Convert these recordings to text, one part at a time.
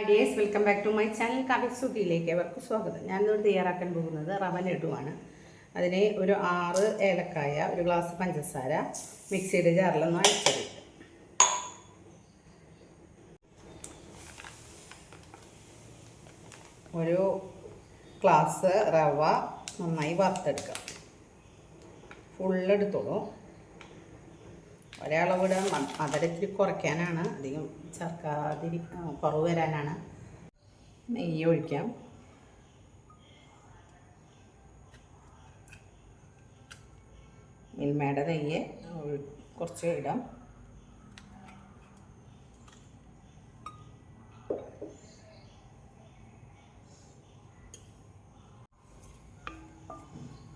Hi dears welcome back to my channel കവിസുദ്ധിയിലേക്ക് അവർക്ക് സ്വാഗതം. ഞാനിവിടെ തയ്യാറാക്കാൻ പോകുന്നത് റവ ലഡുവാണ്. അതിന് ഒരു ആറ് ഏലക്കായ ഒരു ഗ്ലാസ് പഞ്ചസാര മിക്സിയുടെ ജാറിലൊന്ന് അടിച്ചെടുക്കും ഒരു ഗ്ലാസ് റവ നന്നായി വറുത്തെടുക്കാം. ഫുള്ളെടുത്തോളൂ ഒരളവിടെ മധുരത്തിൽ കുറയ്ക്കാനാണ്. അധികം ചേർക്കാതിരി കുറവ് വരാനാണ്. നെയ്യ് ഒഴിക്കാം. മിൽമയുടെ നെയ്യ് കുറച്ച് ഇടാം.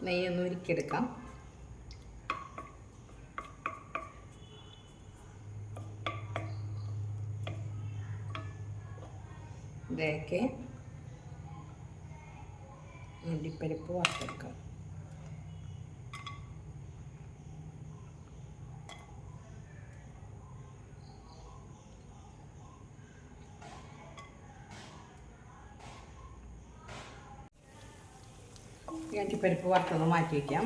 നെയ്യൊന്ന് ഉരുക്കിയെടുക്കാം. ഇതിലേക്ക് അണ്ടിപ്പരിപ്പ് വറുത്തെടുക്കാം. അണ്ടിപ്പരിപ്പ് വറുത്തത് മാറ്റി വയ്ക്കാം.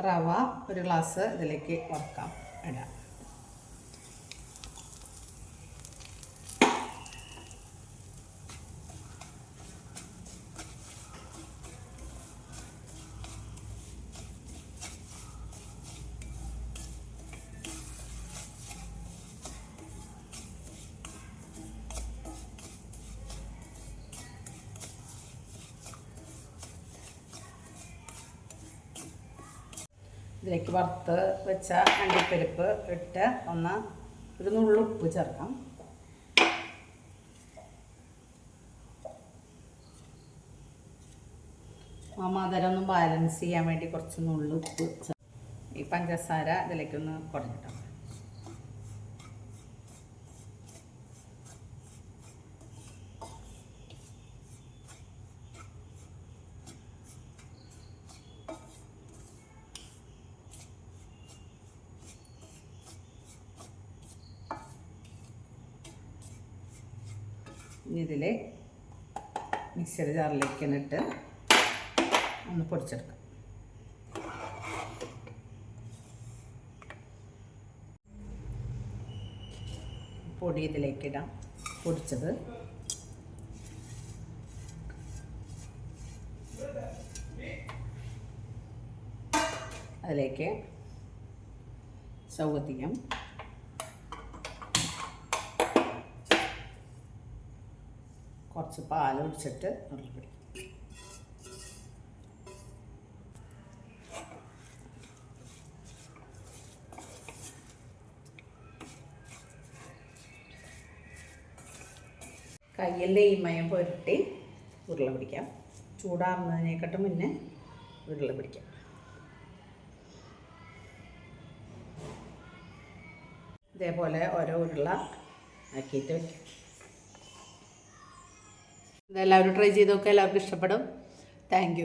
റവ ഒരു ഗ്ലാസ് ഇതിലേക്ക് വറുക്കാം. ഇടാം. ഇതിലേക്ക് വറുത്ത് വെച്ച അണ്ടിപ്പരിപ്പ് ഇട്ട് ഒന്ന് ഒരു നുള്ളുപ്പ് ചേർക്കാം. മധുരം ഒന്ന് ബാലൻസ് ചെയ്യാൻ വേണ്ടി കുറച്ച് നുള്ളുപ്പ് ഈ പഞ്ചസാര ഇതിലേക്കൊന്ന് കുറഞ്ഞിട്ടാം? ഇതിൽ മിക്സിയുടെ ജാറിലേക്ക് ഇട്ട് ഒന്ന് പൊടിച്ചെടുക്കാം. പൊടി ഇതിലേക്ക് ഇടാം പൊടിച്ചത്. അതിലേക്ക് സൗകര്യം കുറച്ച് പാൽ ഒഴിച്ചിട്ട് ഉരുളി കയ്യിൽ ഈമയം പുരട്ടി ഉരുള പിടിക്കാം. ചൂടാറുന്നതിനേക്കാട്ടും മുന്നേ ഉരുള പിടിക്കാം. ഇതേപോലെ ഓരോ ഉരുള ആക്കിയിട്ട് വയ്ക്കാം ഇതെല്ലാവരും ട്രൈ ചെയ്ത് നോക്കുക എല്ലാവർക്കും ഇഷ്ടപ്പെടും. താങ്ക്